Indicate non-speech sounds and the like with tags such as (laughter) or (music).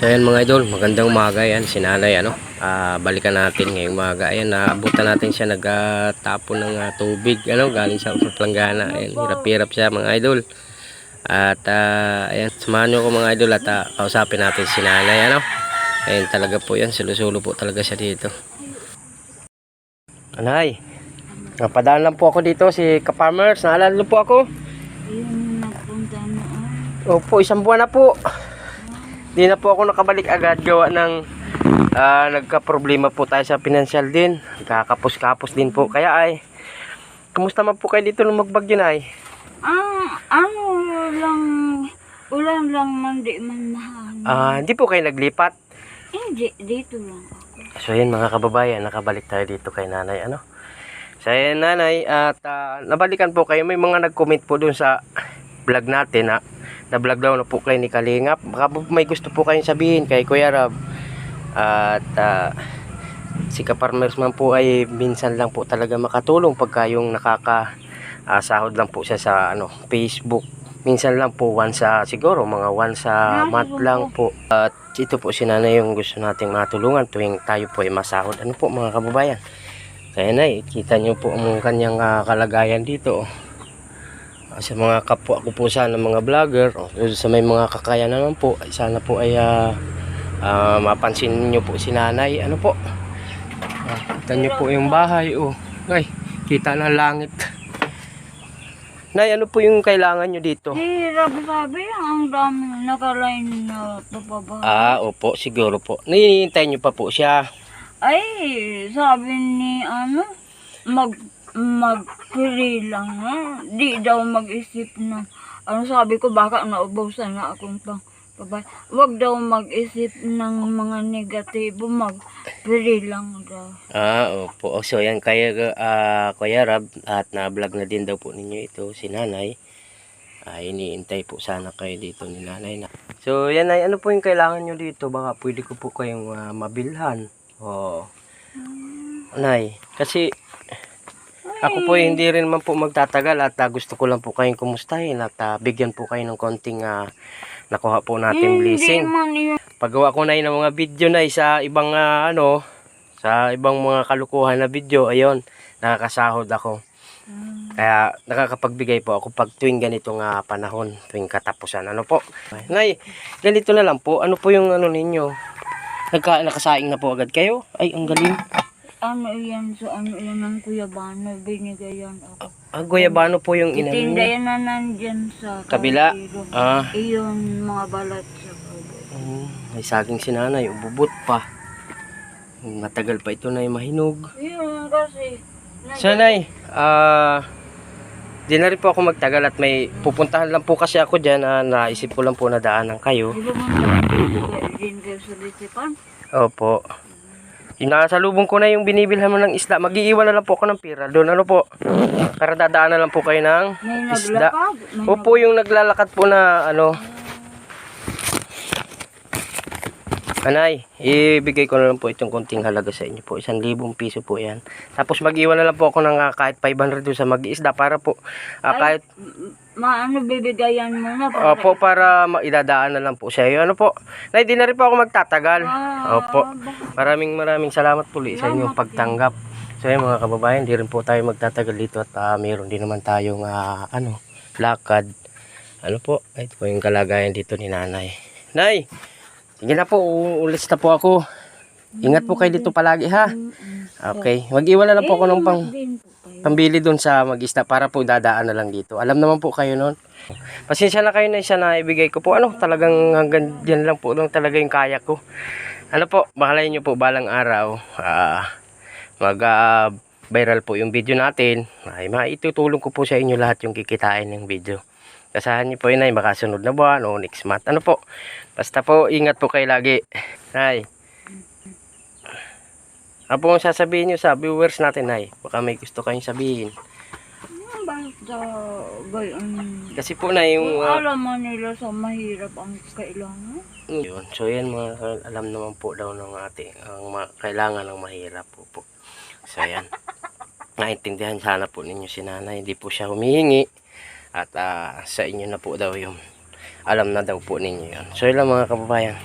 So ayan mga idol, magandang umaga yan, sinanay ano. Ah, balikan natin ngayong umaga. Ayan, naabutan natin siya nagtapon ng ah, tubig ano, galing sa planggana. Ayan, hirap-hirap siya mga idol. At ah, ayan, samahan nyo ko mga idol at ah, kausapin natin si nanay ano. Ayan talaga po yan, sulusulo po talaga siya dito. Anay, napadaan lang po ako dito si Kaparmers. Naalala niyo po ako? Yung nagpunta noon. Opo, isang buwan na po. Di na po ako nakabalik agad gawa ng ah, nagka-problema po tayo sa financial din. Kakapos-kapos din po. Kaya ay, kumusta man po kayo dito nung magbagyo na ay? Ang ano lang, ulan lang man di man mahal. Ah, hindi po kayo naglipat. Hindi, dito lang ako. So yun mga kababayan, nakabalik tayo dito kay nanay ano. So yun nanay, at ah, nabalikan po kayo, may mga nag-comment po dun sa vlog natin na na-vlog daw na po kayo ni Kalingap. Baka po may gusto po kayong sabihin kay Kuya Rab. At ah, si Kaparmers man po ay minsan lang po talaga makatulong pagka yung nakaka ah, sahod lang po siya sa ano Facebook. Minsan lang po once sa siguro mga once sa month lang po. At ito po si nanay yung gusto nating matulungan tuwing tayo po ay masahod. Ano po mga kababayan? Kaya na, kita nyo po ang kanyang ah, kalagayan dito. Ah, sa mga kapwa ko po sana mga vlogger, oh, sa may mga kakaya naman po, ay sana po ay ah, ah, mapansin nyo po si nanay. Ano po? Ah, kita nyo po yung bahay. Oh. Ay, kita na langit. Nay, ano po yung kailangan nyo dito? Hirap sabi, ang dami nakalain na papabahay. Ah, opo, siguro po. Nahihintay nyo pa po siya. Ay, sabi ni ano, mag mag-free lang ha. Di daw mag-isip na, ano sabi ko, baka naubusan na akong pang babay. Huwag daw mag-isip ng mga negatibo, mag-free lang daw. Ah, opo. So, yan kaya, ah, Kuya Rab, at na-vlog na din daw po ninyo ito, si nanay. Ah, iniintay po sana kayo dito ni nanay na. So, yan ay, ano po yung kailangan nyo dito? Baka pwede ko po kayong ah, mabilhan. Oo. Nay, kasi ako po hindi rin man po magtatagal at ah, gusto ko lang po kayong kumustahin at ah, bigyan po kayo ng konting ah, nakuha po nating blessing. paggawa ko na yun ng mga video na sa ibang ah, ano sa ibang mga kalukuhan na video ayun nakakasahod ako. Kaya nakakapagbigay po ako pag tuwing ganitong ah, panahon tuwing katapusan. Ano po? Nay ganito na lang po. Ano po yung ano ninyo? Nagka, nakasaing na po agad kayo? Ay ang galing Ano yan sa ano yan ng Kuya Bano, binigay yan ako. ah, guyabano po yung ina Itinda ninyo yan na nandyan sa Kabila? ah Iyon, mga balat sa kabila. mm, may saging si nanay ububot pa matagal pa ito na mahinog Iyon kasi, So, Nay, ah, di na rin po ako magtagal at may pupuntahan lang po kasi ako dyan. ah, naisip ko lang po na daanan kayo. di ba litipan? Opo. Yung nakasalubong ko na yung binibilhan mo ng isda. Mag-iiwan na lang po ako ng pira. Doon ano po. Para dadaan na lang po kayo ng isda. Opo, yung naglalakad po na ano. Anay, ibigay ko na lang po itong konting halaga sa inyo po. Isang libong piso po yan. Tapos mag-iwan na lang po ako ng ah, kahit 500 doon sa mag-isda para po Ay, kahit maano bibigayan mo na. Opo, para maidadaan na lang po sa iyo. Ano po? Nay, di na rin po ako magtatagal. Ah, Opo. Maraming maraming salamat po sa inyong pagtanggap. So yun mga kababayan, di rin po tayo magtatagal dito at ah, mayroon din naman tayong ah, ano, lakad. Ano po? Ito po yung kalagayan dito ni nanay. Nay, sige na po, uulis na po ako. Ingat po kayo dito palagi ha. Okay, mag-iwan na po ako ng pang, pambili doon sa mag-isda para po dadaan na lang dito. Alam naman po kayo noon. Pasensya na kayo na isa na ibigay ko po. Ano, talagang hanggang dyan lang po lang talaga yung kaya ko. Ano po, bahalay nyo po balang araw. ah mag ah, viral po yung video natin. Ay, maitutulong ko po sa inyo lahat yung kikitain ng video. Kasahan nyo po yun ay makasunod na buwan o next month. Ano po, basta po ingat po kayo lagi. Ay. Ano po ang sasabihin nyo sa viewers natin ay? Baka may gusto kayong sabihin. Kasi po na yung... ah, Alam mo nila sa mahirap ang kailangan. yun. So yan mga alam naman po daw ng ating ang ma- kailangan ng mahirap po po. So yan. (laughs) Naintindihan sana po ninyo si nanay. Hindi po siya humihingi. At ah, sa inyo na po daw yung alam na daw po ninyo yun. So yun lang mga kababayan.